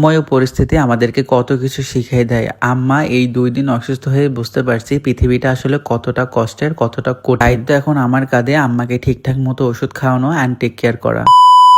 সময় ও পরিস্থিতি আমাদেরকে কত কিছু শিখিয়ে দেয়। আম্মা, এই দুই দিন অসুস্থ হয়ে বুঝতে পারছি পৃথিবীটা আসলে কতটা কষ্টের, কতটা দায়িত্ব এখন আমার কাঁধে, আম্মাকে ঠিকঠাক মতো ওষুধ খাওয়ানো অ্যান্ড টেক কেয়ার করা।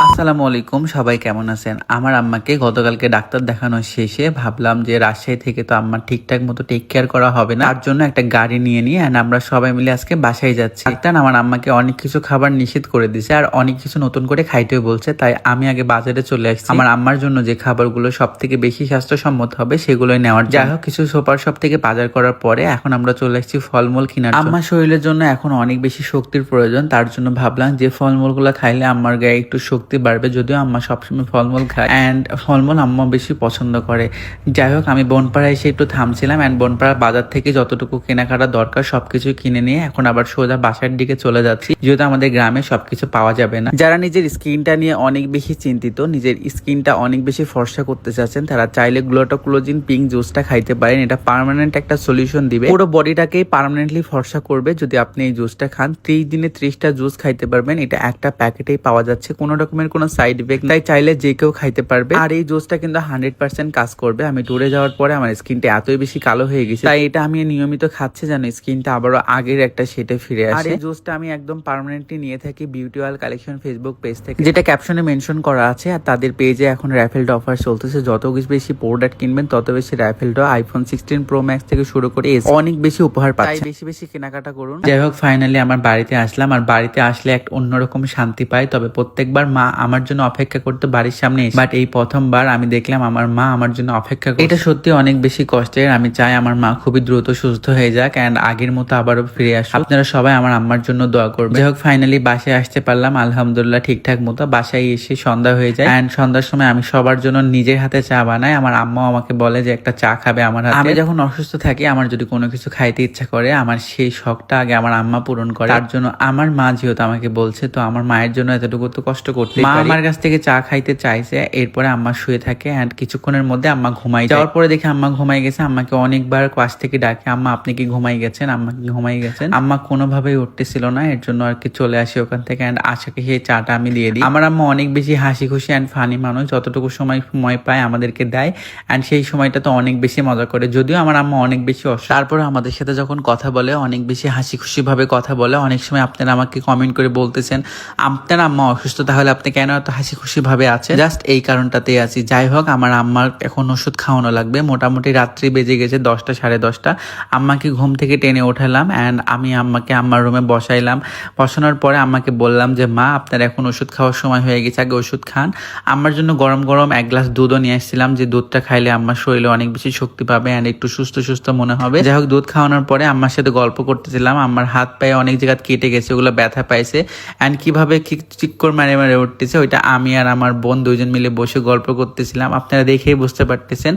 আসসালামু আলাইকুম, সবাই কেমন আছেন? আমার আম্মাকে গতকালকে ডাক্তার দেখানো শেষে ভাবলাম যে রাজশাহী থেকে তো আম্মার ঠিকঠাক মতো টেক কেয়ার করা হবে না। তার জন্য একটা গাড়ি নিয়ে নিয়ে and আমরা সবাই মিলে আজকে বাসায় যাচ্ছি। ডাক্তার আমার আম্মাকে অনেক কিছু খাবার নিষেধ করে দিছে আর অনেক কিছু নতুন করে খাইতেও বলছে, তাই আমি আগে বাজারে চলে আসছি। আমার আম্মার জন্য যে খাবারগুলো সব থেকে বেশি স্বাস্থ্যসম্মত হবে সেগুলোই নেওয়ার যাই হোক, কিছু সুপার শপ থেকে বাজার করার পরে এখন আমরা চলে আসছি ফলমূল কেনার। আম্মার শরীরের জন্য এখন অনেক বেশি শক্তির প্রয়োজন, তার জন্য ভাবলাম যে ফলমূলগুলো খাইলে আমার গায়ে একটু শক্তি বাড়বে যদিও আম্মা সবসময় ফলমূল খায়। অ্যান্ড ফলমূল আম্মা বেশি পছন্দ করে। যাই হোক, আমি বনপাড়া এসে একটু থামছিলাম অ্যান্ড বনপাড়া বাজার থেকে যতটুকু কেনাকাটা দরকার সবকিছু কিনে নিয়ে এখন আবার সোজা বাসার দিকে চলে যাচ্ছি। যেহেতু আমাদের গ্রামে সবকিছু পাওয়া যাবে না। যারা নিজের স্কিনটা নিয়ে অনেক বেশি চিন্তিত, নিজের স্কিনটা অনেক বেশি ফর্সা করতে চাচ্ছেন, তারা চাইলে গ্লোটোক্লোজিন পিঙ্ক জুসটা খাইতে পারেন। এটা পার্মানেন্ট একটা সলিউশন দিবে। পুরো বডিটাকেই পার্মানেন্টলি ফর্সা করবে যদি আপনি এই জুসটা খান। ত্রিশ দিনে ত্রিশটা জুস খাইতে পারবেন। এটা একটা প্যাকেটেই পাওয়া যাচ্ছে। কোনো রকমের কোনো সাইড ইফেক্ট তাই চাইলে যে কেউ খাইতে পারবে। আর এই জুসটা কিন্তু হান্ড্রেড পার্সেন্ট কাজ করবে। আমি ট্যুরে যাওয়ার পরে আমার স্কিনটা এতই বেশি কালো হয়ে গেছে। তাই এটা আমি নিয়মিত খাচ্ছি যেন স্কিনটা আবারও আগের একটা সেটে ফিরে আসে। আর এই জুসটা আমি একদম পার্মানেন্টলি নিয়ে থাকি beauty oil collection Facebook page থেকে। যেটা ক্যাপশনে মেনশন করা আছে আর তাদের পেজে এখন র্যাফেলড অফার চলতেছে। যত বেশি প্রোডাক্ট কিনবেন তত বেশি raffled iPhone sixteen pro max থেকে শুরু করে অনেক বেশি উপহার পাচ্ছেন বেশি বেশি কেনাকাটা করুন। যাই হোক ফাইনালি আমার বাড়িতে আসলাম। আর বাড়িতে আসলে এক অন্যরকম শান্তি পাই। তবে প্রত্যেকবার মা আমার জন্য অপেক্ষা করতে বাড়ির সামনে বাট এই প্রথমবার আমি দেখলাম আমার মা আমার জন্য অপেক্ষা করে এটা সত্যি অনেক বেশি কষ্টের। আমি চাই আমার মা খুবই দ্রুত সুস্থ হয়ে যাক এন্ড আগের মতো আবারও ফিরে আসুক। আপনারা সবাই আমার আম্মার জন্য দোয়া করবেন। যাই হোক ফাইনালি বাসায় আসতে পারলাম। আলহামদুলিল্লাহ ঠিকঠাক মতো বাসায় এসে সন্ধ্যা হয়ে যায়। এন্ড সন্ধ্যার সময় আমি সবার জন্য নিজের হাতে চা বানাই। আমার আম্মাও আমাকে বলে যে একটা চা খাবে আমার হাতে। আমি যখন অসুস্থ থাকি আমার যদি কোনো কিছু খাইতে ইচ্ছা করে আমার সেই শখটা আগে আমার আম্মা পূরণ করে। তার জন্য আমার মা যেহেতু আমাকে বলছে তো আমার মায়ের জন্য এতটুকু তো কষ্ট করতে মা আমার কাছ থেকে চা খাইতে চাইছে এরপরে আম্মা শুয়ে থাকে এন্ড কিছুক্ষণের মধ্যে আম্মা ঘুমাই যায়। যাওয়ার পরে দেখে আম্মা ঘুমাই গেছে আম্মাকে অনেকবার কাছ থেকে ডাকে আম্মা আপনি কি ঘুমাই গেছেন? আম্মা কি ঘুমাই গেছেন? আম্মা কোনোভাবেই উঠতেছিল না এর জন্য আর কি চলে আসি ওখান থেকে এন্ড আশাকে সেই চাটা আমি দিয়ে দিই। আমার আম্মা অনেক বেশি হাসি খুশি এন্ড ফানি মানুষ যতটুকু সময় সময় পায় আমাদেরকে দেয় এন্ড সেই সময়টা তো অনেক বেশি মজা করে। যদিও আমার আম্মা অনেক বেশি অসুস্থ তারপরে আমাদের সাথে যখন কথা বলে অনেক বেশি হাসি খুশি ভাবে কথা বলে অনেক সময় আপনারা আমাকে কমেন্ট করে বলতেছেন আপনার আম্মা অসুস্থ তাহলে আপনি কেন এত হাসি খুশি ভাবে আছেন? জাস্ট এই কারণটাতেই আছি। যাই হোক, আমার আম্মার এখন ওষুধ খাওয়ানো লাগবে। মোটামুটি রাত্রি বেজে গেছে দশটা, সাড়ে দশটা। আম্মাকে ঘুম থেকে টেনে ওঠালাম অ্যান্ড আমি আম্মাকে আম্মার রুমে বসাইলাম। বসানোর পরে আম্মাকে বললাম যে, মা, আপনার এখন ওষুধ খাওয়ার সময় হয়ে গেছে, আগে ওষুধ খান। আম্মার জন্য গরম গরম এক গ্লাস দুধও নিয়ে আসছিলাম, যে দুধটা খাইলে আম্মার শরীরে অনেক বেশি শক্তি পাবে অ্যান্ড একটু সুস্থ সুস্থ মনে হবে। যাই হোক, দুধ খাওয়ানোর পরে আম্মার সাথে গল্প করতেছিলাম। আমার হাত পায়ে অনেক জায়গা কেটে গেছে, ওগুলো ব্যথা পাইছে। অ্যান্ড কীভাবে চিক্কর মারে মারে উঠতেছে ওইটা আমি আর আমার বোন দুইজন মিলে বসে গল্প করতেছিলাম। আপনারা দেখেই বুঝতে পারতেছেন।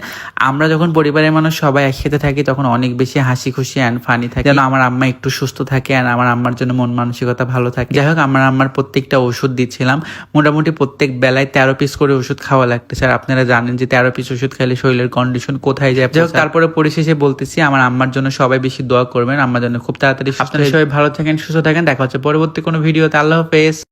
আমরা যখন পরিবারের মানুষ সবাই একসাথে থাকি, তখন অনেক বেশি হাসি খুশি অ্যান্ড ফানি থাকে। যেন আমার আম্মা একটু সুস্থ থাকে আর আমার আম্মার জন্য মন মানসিকতা ভালো থাকে। যাই হোক, আমার আম্মার প্রত্যেকটা ওষুধ দিচ্ছিলাম। মোটামুটি প্রত্যেক বেলায় তেরো পিস করে ওষুধ খাওয়া লাগতেছে। আর আপনারা জানেন যে তেরো পিস ওষুধ খেলে শরীরের কন্ডিশন কোথায় যায়। যাই হোক, তারপরে পরিশেষে বলতেছি, আমার আম্মার জন্য সবাই বেশি দোয়া করবেন। আমার জন্য খুব তাড়াতাড়ি আপনারা সবাই ভালো থাকেন, সুস্থ থাকেন। দেখা হচ্ছে পরবর্তী কোনো ভিডিওতে। আল্লাহ হাফেজ।